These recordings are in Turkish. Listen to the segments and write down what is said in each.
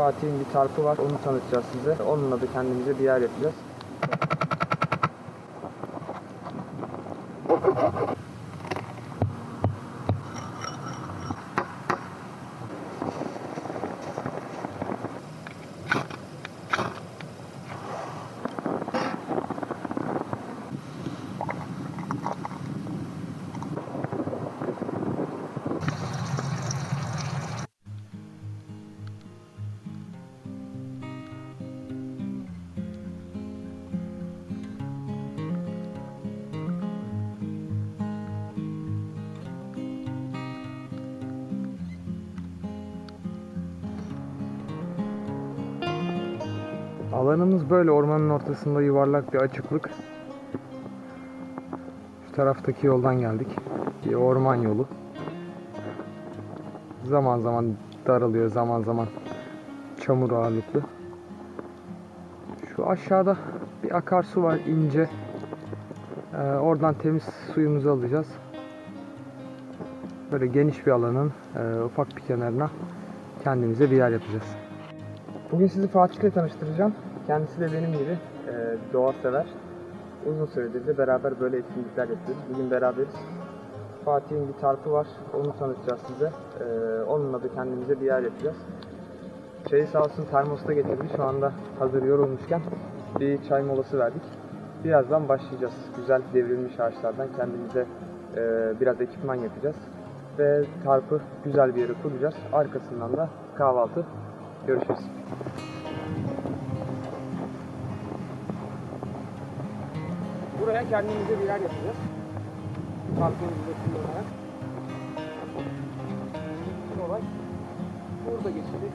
Fatih'in bir tarpı var. Onu tanıtacağız size. Onunla da kendimize bir yer yapacağız. Alanımız böyle ormanın ortasında yuvarlak bir açıklık. Şu taraftaki yoldan geldik. Bir orman yolu. Zaman zaman daralıyor, zaman zaman çamur ağırlıklı. Şu aşağıda bir akarsu var ince. Ee, oradan temiz suyumuzu alacağız. Böyle geniş bir alanın e, ufak bir kenarına kendimize bir yer yapacağız. Bugün sizi Fatih ile tanıştıracağım. Kendisi de benim gibi e, doğa sever. Uzun süredir de beraber böyle etkinlikler yapıyoruz. Bugün beraberiz. Fatih'in bir tarpı var. Onu tanıtacağız size. E, onunla da kendimize bir yer yapacağız. Çayı sağ olsun termosta getirdi. Şu anda hazır yorulmuşken bir çay molası verdik. Birazdan başlayacağız. Güzel devrilmiş ağaçlardan kendimize e, biraz ekipman yapacağız. Ve tarpı güzel bir yere kuracağız. Arkasından da kahvaltı. Görüşürüz. Buraya kendimize bir yer yapacağız. Parkımızı da kullanarak. Olay burada geçecek.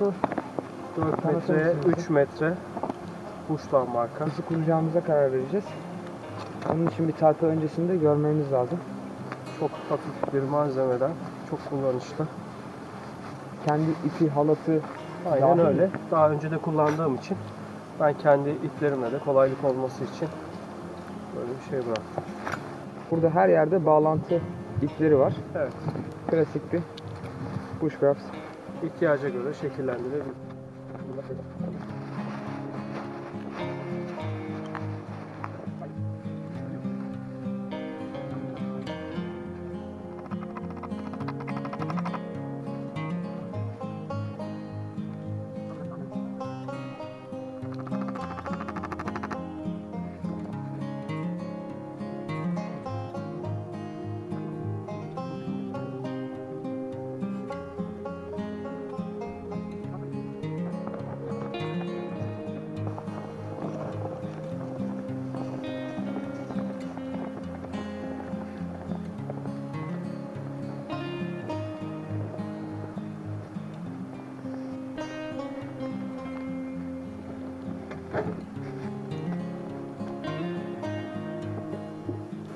Alfa 4 Tanıtır metre, mısın 3 metre Bush'tan marka. nasıl kuracağımıza karar vereceğiz. Onun için bir tartı öncesinde görmemiz lazım. Çok hafif bir malzemeden çok kullanışlı. Kendi ipi, halatı Aynen Dahil öyle. Daha önce de kullandığım için ben kendi iplerimle de kolaylık olması için böyle bir şey bıraktım. Burada her yerde bağlantı ipleri var. Evet. Klasik bir bushcraft. İhtiyaca göre şekillendirebilirim.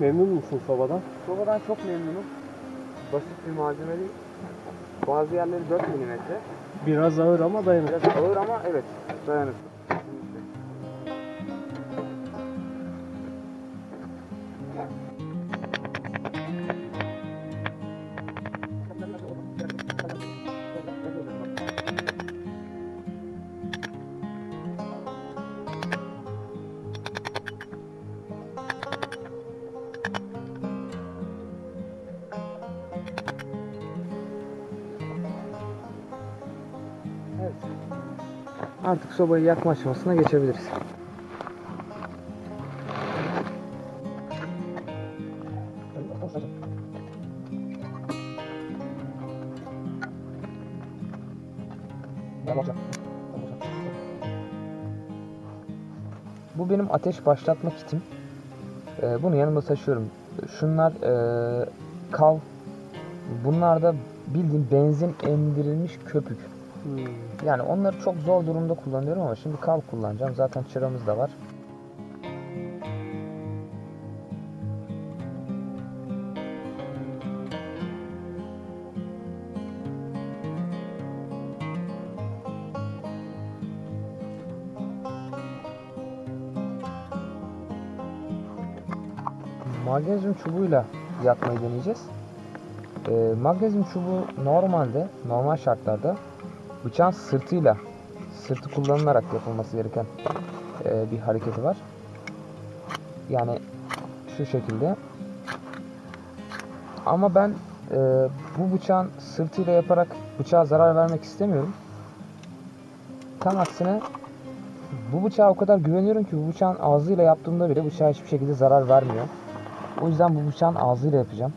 Memnun musun sobadan? Sobadan çok memnunum. Basit bir malzemeli. Bazı yerleri 4 mm. Biraz ağır ama dayanır. Biraz ağır ama evet dayanır. Artık sobayı yakma aşamasına geçebiliriz. Bu benim ateş başlatma kitim. Ee, bunu yanımda taşıyorum. Şunlar ee, kav. Bunlar da bildiğin benzin emdirilmiş köpük. Hmm. Yani onları çok zor durumda kullanıyorum ama şimdi kav kullanacağım. Zaten çıramız da var. Magnezyum çubuğuyla yakmayı deneyeceğiz. Ee, magnezyum çubuğu normalde, normal şartlarda bıçağın sırtıyla, sırtı kullanılarak yapılması gereken e, bir hareketi var. Yani şu şekilde. Ama ben e, bu bıçağın sırtıyla yaparak bıçağa zarar vermek istemiyorum. Tam aksine bu bıçağa o kadar güveniyorum ki bu bıçağın ağzıyla yaptığımda bile bıçağa hiçbir şekilde zarar vermiyor. O yüzden bu bıçağın ağzıyla yapacağım.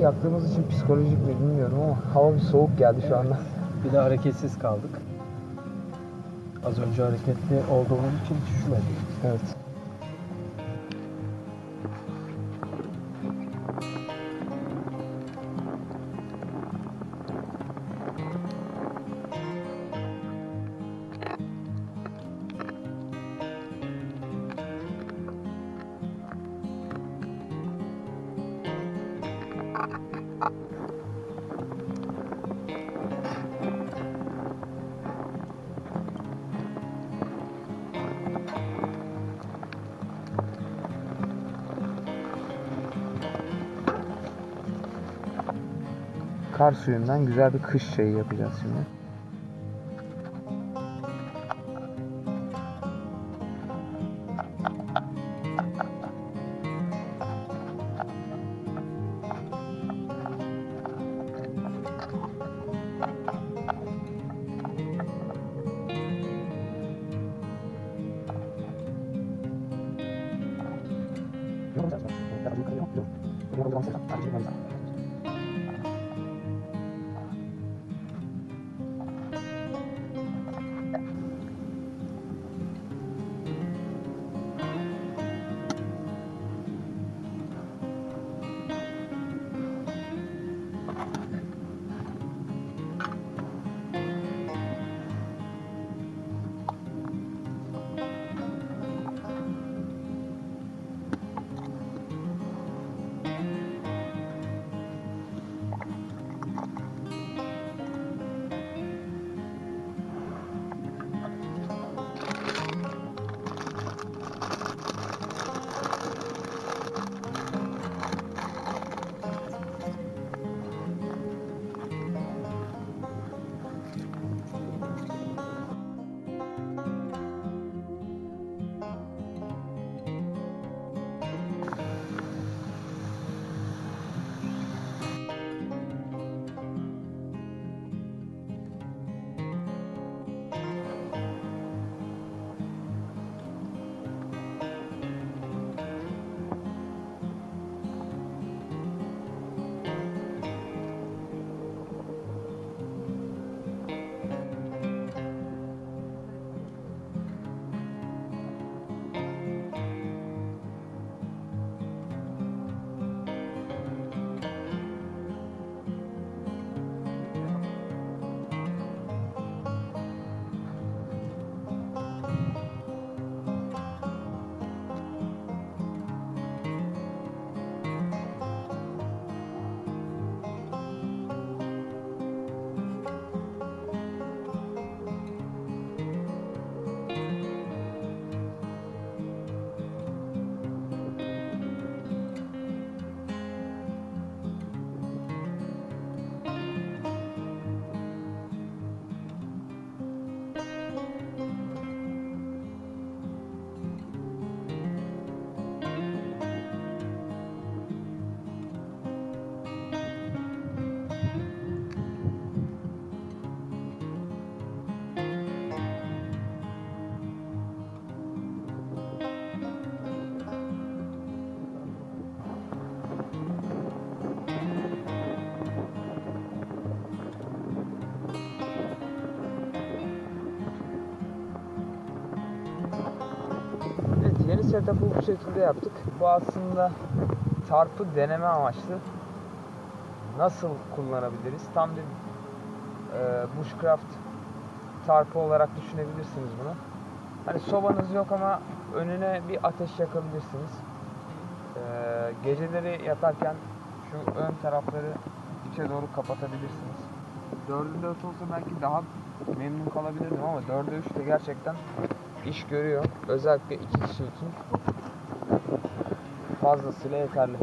Ateşi yaktığımız için psikolojik mi bilmiyorum ama hava bir soğuk geldi şu anda. Bir de hareketsiz kaldık. Az önce hareketli olduğumuz için hiç üşümedik. Evet. Kar suyundan güzel bir kış çayı yapacağız şimdi. Setup'ı bu şekilde yaptık. Bu aslında tarpı deneme amaçlı. Nasıl kullanabiliriz? Tam bir e, bushcraft tarpı olarak düşünebilirsiniz bunu. Hani sobanız yok ama önüne bir ateş yakabilirsiniz. E, geceleri yatarken şu ön tarafları içe doğru kapatabilirsiniz. 4'ün 4 olsa belki daha memnun kalabilirdim ama 4'e 3 de gerçekten iş görüyor. Özellikle iki kişi için fazlasıyla yeterli.